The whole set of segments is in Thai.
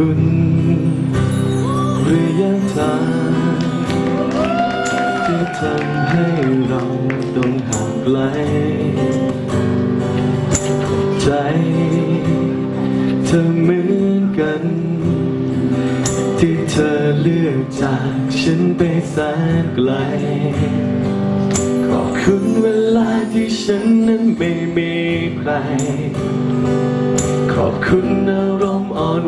คุณระยะทางที่ทำให้เราต้องห่างไกล ใจเธอเหมือนกัน ที่เธอเลือกจากฉันไปแสนไกล ขอบคุณเวลาที่ฉันนั้นไม่มีใคร ขอบคุณอาร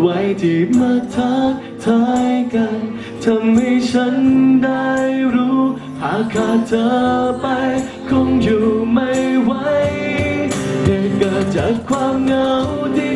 ไหวที่มาทักทายกันทำให้ฉันได้รู้หากขาดเธอไป คงอยู่ไม่ไหวเหตุเกิดจากความเหงาดี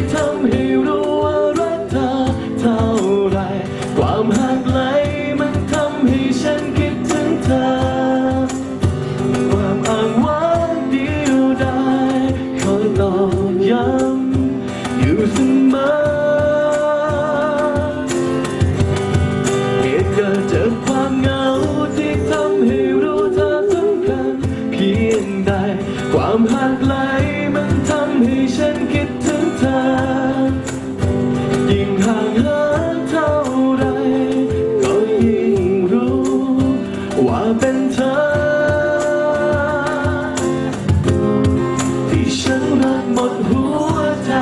ฉันคิดถึงเธอ ยิ่งห่างเหินเท่าไร ก็ยิ่งรู้ ว่าเป็นเธอ ที่ฉันรักหมดหัวใจ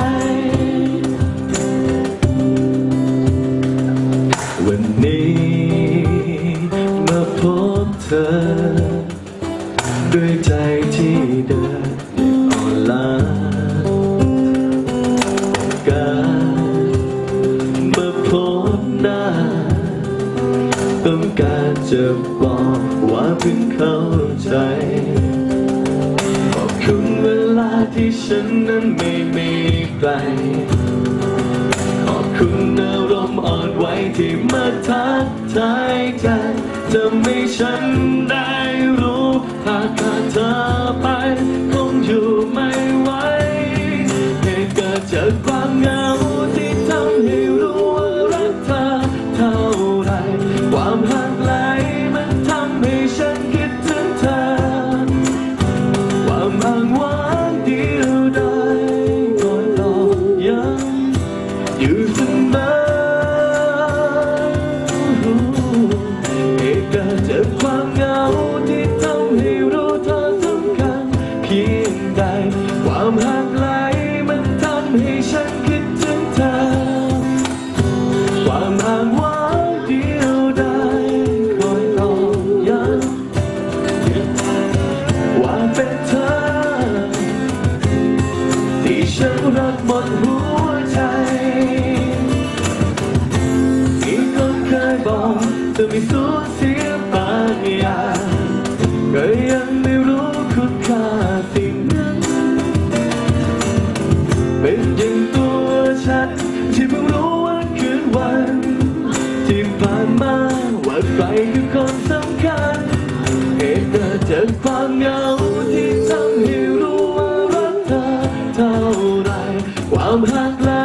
วันนี้มาพบเธอ จะบอกว่าเพิ่งเข้าใจ ขอบคุณเวลาที่ฉันนั้นไม่มีใคร ขอบคุณอารมณ์อ่อนไหวที่มาทักทายกันทำให้ฉันได้รู้หากขาดเธอไป คว บอกเธอไม่สูญเสียบางอย่างก็ยังไม่รู้คุณค่าสิ่งนั้น เป็นอย่างตัวฉัน ที่เพิ่งรู้ว่าคืนวัน ที่ผ่านมาว่าใครคือคนสำคัญเหตุเกิดจากความเหงาที่ทำให้รู้ว่ารักเธอเท่าไรความห่างไกลมั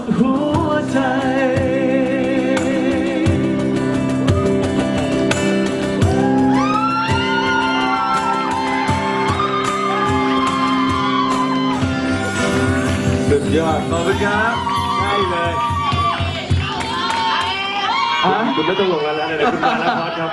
ดหัวใจสุดยอดขอบคุณครับได้เลยฮะคุณไม่ต้องลงแล้วนะเดี๋ยวคุณมาแล้วพอดครับ